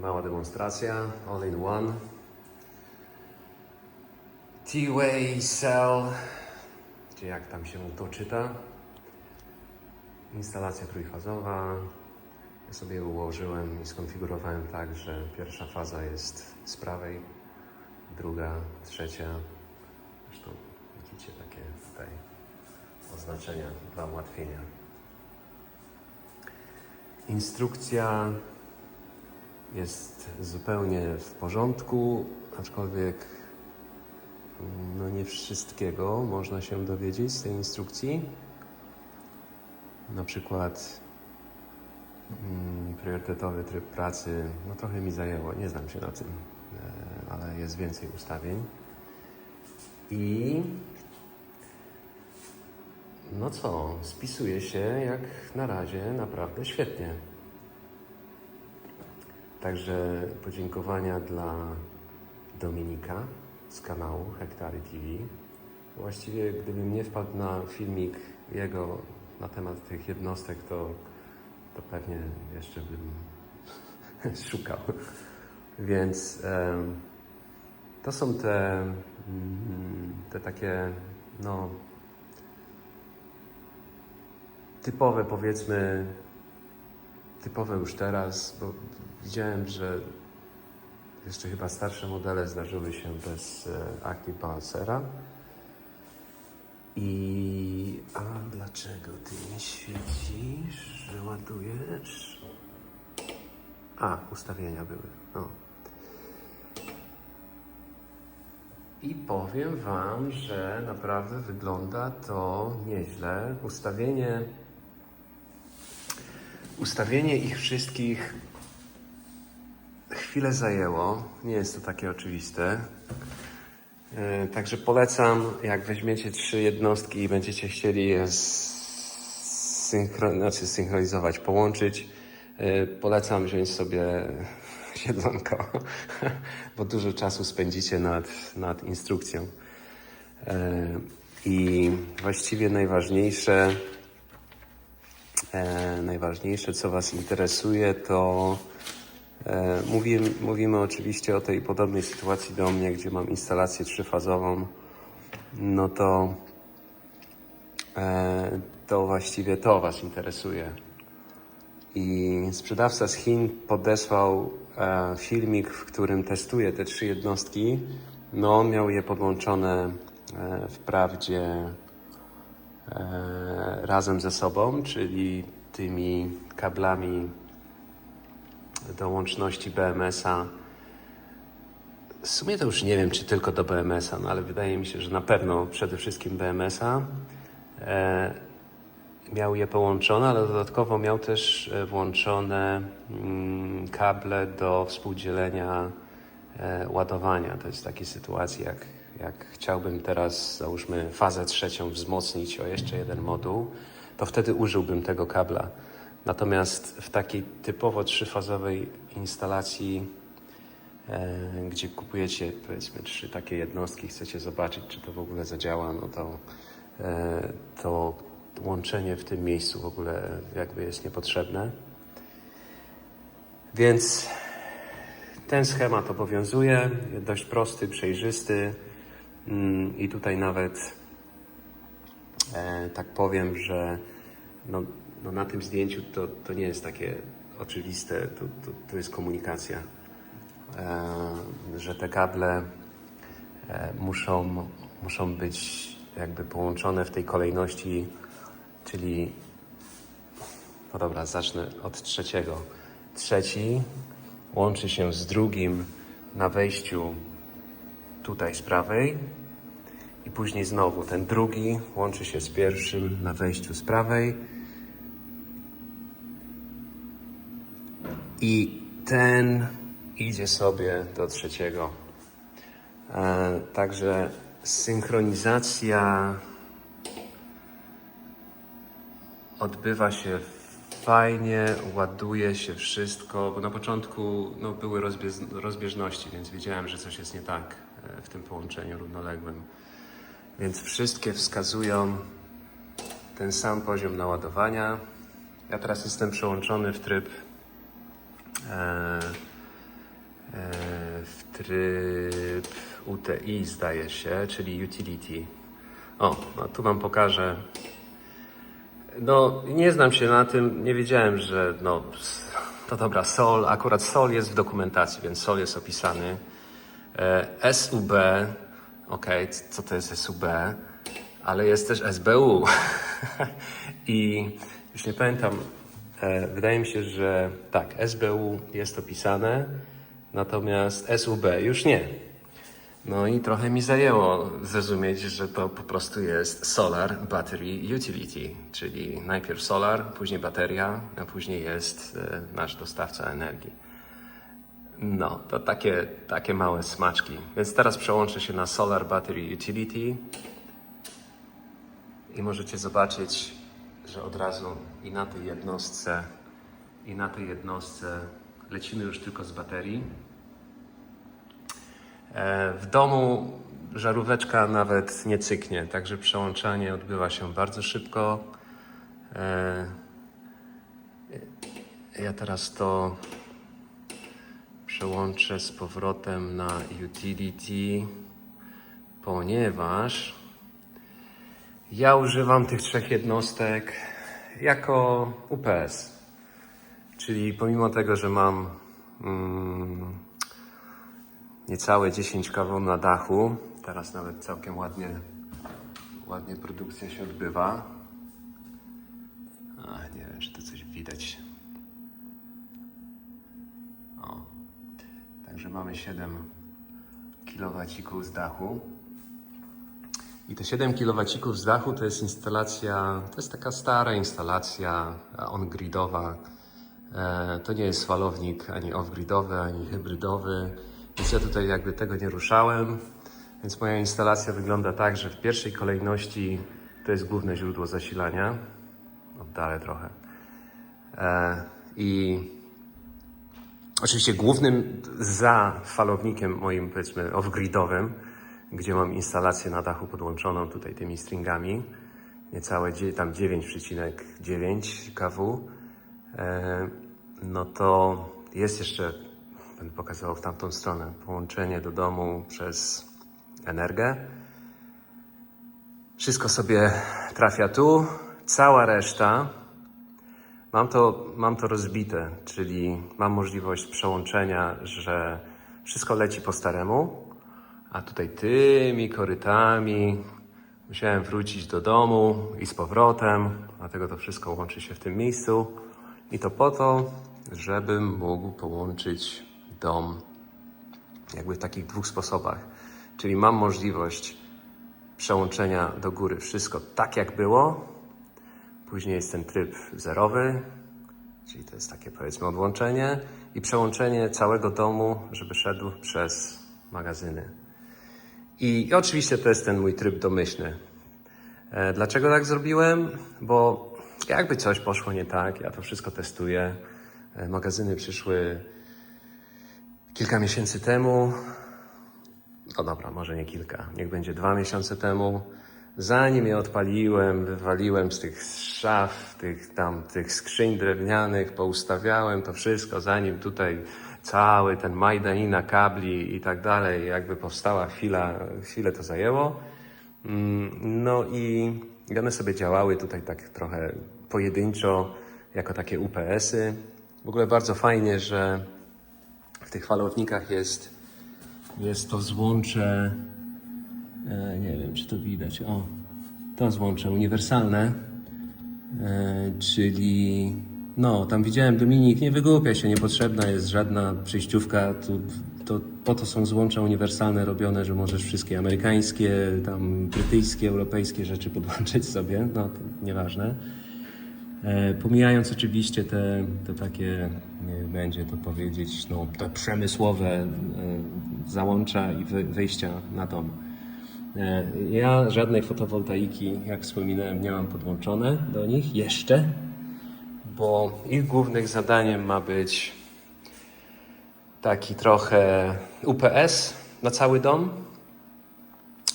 Mała demonstracja, all in one. T-Way Cell, czy jak tam się to czyta. Instalacja trójfazowa. Ja sobie ułożyłem i skonfigurowałem tak, że pierwsza faza jest z prawej, druga, trzecia. Zresztą widzicie takie tutaj oznaczenia dla ułatwienia. Instrukcja jest zupełnie w porządku, aczkolwiek no nie wszystkiego można się dowiedzieć z tej instrukcji. Na przykład mm, priorytetowy tryb pracy, no trochę mi zajęło, nie znam się na tym, e, ale jest więcej ustawień. I no co, spisuje się jak na razie naprawdę świetnie. Także podziękowania dla Dominika z kanału Hektary TV. Właściwie gdybym nie wpadł na filmik jego na temat tych jednostek, to, to pewnie jeszcze bym szukał. Więc em, to są te, mm, te takie, no, typowe powiedzmy, typowe już teraz, bo widziałem, że jeszcze chyba starsze modele zdarzyły się bez Active Balancera. I a dlaczego ty nie świecisz, że ładujesz? A, ustawienia były. O. I powiem Wam, że naprawdę wygląda to nieźle. Ustawienie, ustawienie ich wszystkich chwilę zajęło. Nie jest to takie oczywiste. E, Także polecam, jak weźmiecie trzy jednostki i będziecie chcieli je synchro, znaczy synchronizować, połączyć, e, polecam wziąć sobie siedzonko, bo dużo czasu spędzicie nad, nad instrukcją. E, I właściwie najważniejsze, najważniejsze, co Was interesuje, to Mówimy, mówimy oczywiście o tej podobnej sytuacji do mnie, gdzie mam instalację trzyfazową. No to, e, to właściwie to Was interesuje. I sprzedawca z Chin podesłał e, filmik, w którym testuje te trzy jednostki. No, on miał je podłączone e, wprawdzie e, razem ze sobą, czyli tymi kablami do łączności BMS-a. W sumie to już nie wiem, czy tylko do BMS-a, no ale wydaje mi się, że na pewno przede wszystkim BMS-a. E, miał je połączone, ale dodatkowo miał też e, włączone mm, kable do współdzielenia e, ładowania. To jest takie sytuacje, jak, jak chciałbym teraz, załóżmy, fazę trzecią wzmocnić o jeszcze jeden moduł, to wtedy użyłbym tego kabla. Natomiast w takiej typowo trzyfazowej instalacji, e, gdzie kupujecie powiedzmy trzy takie jednostki, chcecie zobaczyć, czy to w ogóle zadziała, no to, e, to łączenie w tym miejscu w ogóle jakby jest niepotrzebne. Więc ten schemat obowiązuje, dość prosty, przejrzysty mm, i tutaj nawet e, tak powiem, że no, no na tym zdjęciu to, to nie jest takie oczywiste, to, to, to jest komunikacja, e, że te kable e, muszą, muszą być jakby połączone w tej kolejności, czyli no dobra, zacznę od trzeciego. Trzeci łączy się z drugim na wejściu tutaj z prawej i później znowu ten drugi łączy się z pierwszym na wejściu z prawej i ten idzie sobie do trzeciego. E, także synchronizacja odbywa się fajnie, ładuje się wszystko, bo na początku no, były rozbież- rozbieżności, więc wiedziałem, że coś jest nie tak e, w tym połączeniu równoległym. Więc wszystkie wskazują ten sam poziom naładowania. Ja teraz jestem przełączony w tryb w tryb UTI zdaje się, czyli utility. O, no tu Wam pokażę. No, nie znam się na tym, nie wiedziałem, że no, to dobra, SOL, akurat SOL jest w dokumentacji, więc SOL jest opisany. E, SUB, ok, co to jest SUB? Ale jest też SBU. I już nie pamiętam, e, wydaje mi się, że tak, SBU jest opisane, natomiast SUB już nie. No i trochę mi zajęło zrozumieć, że to po prostu jest Solar Battery Utility, czyli najpierw solar, później bateria, a później jest e, nasz dostawca energii. No, to takie, takie małe smaczki. Więc teraz przełączę się na Solar Battery Utility i możecie zobaczyć, że od razu i na tej jednostce, i na tej jednostce lecimy już tylko z baterii. E, W domu żaróweczka nawet nie cyknie, także przełączanie odbywa się bardzo szybko. E, Ja teraz to przełączę z powrotem na utility, ponieważ ja używam tych trzech jednostek jako UPS. Czyli pomimo tego, że mam mm, niecałe 10 kW na dachu, teraz nawet całkiem ładnie, ładnie produkcja się odbywa. A, nie wiem, czy to coś widać. O. Także mamy 7 kW z dachu. I te 7 kW z dachu to jest instalacja, to jest taka stara instalacja e, on-gridowa. E, To nie jest falownik ani off-gridowy, ani hybrydowy, więc ja tutaj jakby tego nie ruszałem. Więc moja instalacja wygląda tak, że w pierwszej kolejności to jest główne źródło zasilania. Oddalę trochę. E, I Oczywiście głównym za falownikiem moim, powiedzmy, off-gridowym, gdzie mam instalację na dachu podłączoną tutaj tymi stringami, niecałe tam 9,9 kW, e, no to jest jeszcze, będę pokazywał w tamtą stronę, połączenie do domu przez energię. Wszystko sobie trafia tu, cała reszta. Mam to, mam to rozbite, czyli mam możliwość przełączenia, że wszystko leci po staremu, a tutaj tymi korytami musiałem wrócić do domu i z powrotem, dlatego to wszystko łączy się w tym miejscu. I to po to, żebym mógł połączyć dom jakby w takich dwóch sposobach. Czyli mam możliwość przełączenia do góry wszystko tak jak było, Później jest ten tryb zerowy, czyli to jest takie powiedzmy odłączenie i przełączenie całego domu, żeby szedł przez magazyny. I, oczywiście to jest ten mój tryb domyślny. E, dlaczego tak zrobiłem? Bo jakby coś poszło nie tak, ja to wszystko testuję. E, magazyny przyszły kilka miesięcy temu. No dobra, może nie kilka, niech będzie dwa miesiące temu. Zanim je odpaliłem, wywaliłem z tych szaf, tych tam, tych skrzyń drewnianych, poustawiałem to wszystko, zanim tutaj cały ten majdanina kabli i tak dalej, jakby powstała chwila, chwilę to zajęło. Mm, No i one sobie działały tutaj tak trochę pojedynczo, jako takie UPS-y. W ogóle bardzo fajnie, że w tych falownikach jest, jest to złącze, e, nie wiem czy to widać, o, to złącze uniwersalne, e, czyli no, tam widziałem Dominik, nie wygłupia się, niepotrzebna jest żadna przejściówka, tu, to, po to są złącza uniwersalne robione, że możesz wszystkie amerykańskie, tam brytyjskie, europejskie rzeczy podłączyć sobie, no to nieważne. E, Pomijając oczywiście te, te takie, nie będzie to powiedzieć, no, te przemysłowe e, załącza i wy, wyjścia na dom. E, Ja żadnej fotowoltaiki, jak wspominałem, nie mam podłączone do nich jeszcze, bo ich głównym zadaniem ma być taki trochę UPS na cały dom.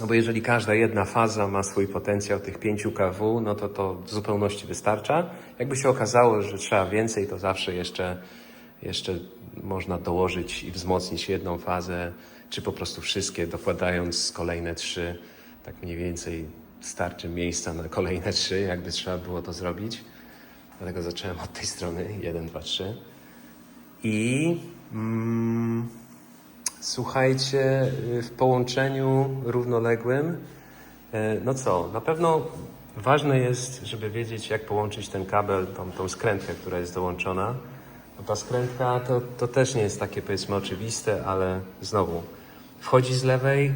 No bo jeżeli każda jedna faza ma swój potencjał tych 5 kW, no to to w zupełności wystarcza. Jakby się okazało, że trzeba więcej, to zawsze jeszcze jeszcze można dołożyć i wzmocnić jedną fazę, czy po prostu wszystkie, dokładając kolejne trzy. Tak mniej więcej starczy miejsca na kolejne trzy, jakby trzeba było to zrobić. Dlatego zacząłem od tej strony. Jeden, dwa, trzy. I mm, słuchajcie, y, w połączeniu równoległym, e, no co, na pewno ważne jest, żeby wiedzieć, jak połączyć ten kabel, tą, tą skrętkę, która jest dołączona. No ta skrętka to, to też nie jest takie powiedzmy oczywiste, ale znowu wchodzi z lewej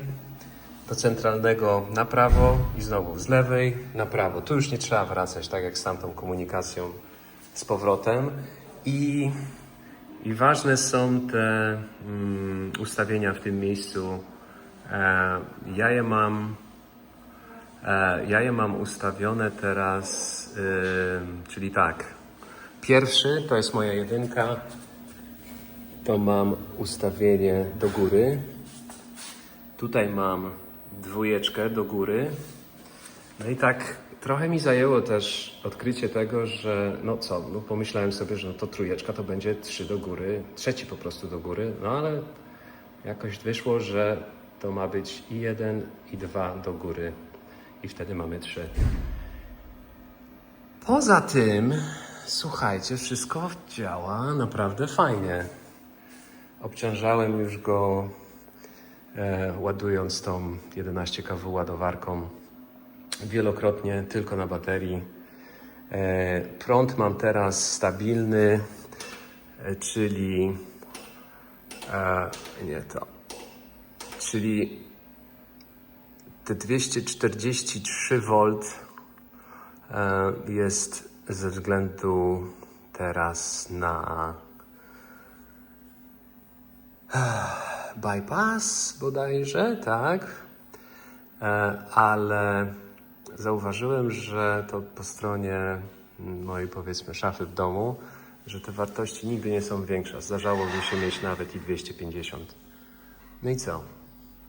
do centralnego na prawo i znowu z lewej na prawo. Tu już nie trzeba wracać, tak jak z tamtą komunikacją z powrotem. I, i ważne są te mm, ustawienia w tym miejscu. E, ja je mam E, Ja je mam ustawione teraz, ym, czyli tak. Pierwszy to jest moja jedynka. To mam ustawienie do góry. Tutaj mam dwójeczkę do góry. No i tak trochę mi zajęło też odkrycie tego, że no co, no pomyślałem sobie, że no to trójeczka to będzie trzy do góry, trzeci po prostu do góry, no ale jakoś wyszło, że to ma być i jeden, i dwa do góry. I wtedy mamy trzy. Poza tym, słuchajcie, wszystko działa naprawdę fajnie. Obciążałem już go e, ładując tą 11 kW ładowarką wielokrotnie tylko na baterii. E, prąd mam teraz stabilny, e, czyli nie to, czyli te 243 V jest ze względu teraz na bypass bodajże, tak? E, Ale zauważyłem, że to po stronie mojej powiedzmy szafy w domu, że te wartości nigdy nie są większe. Zdarzało mi się mieć nawet i 250. No i co?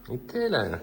I tyle.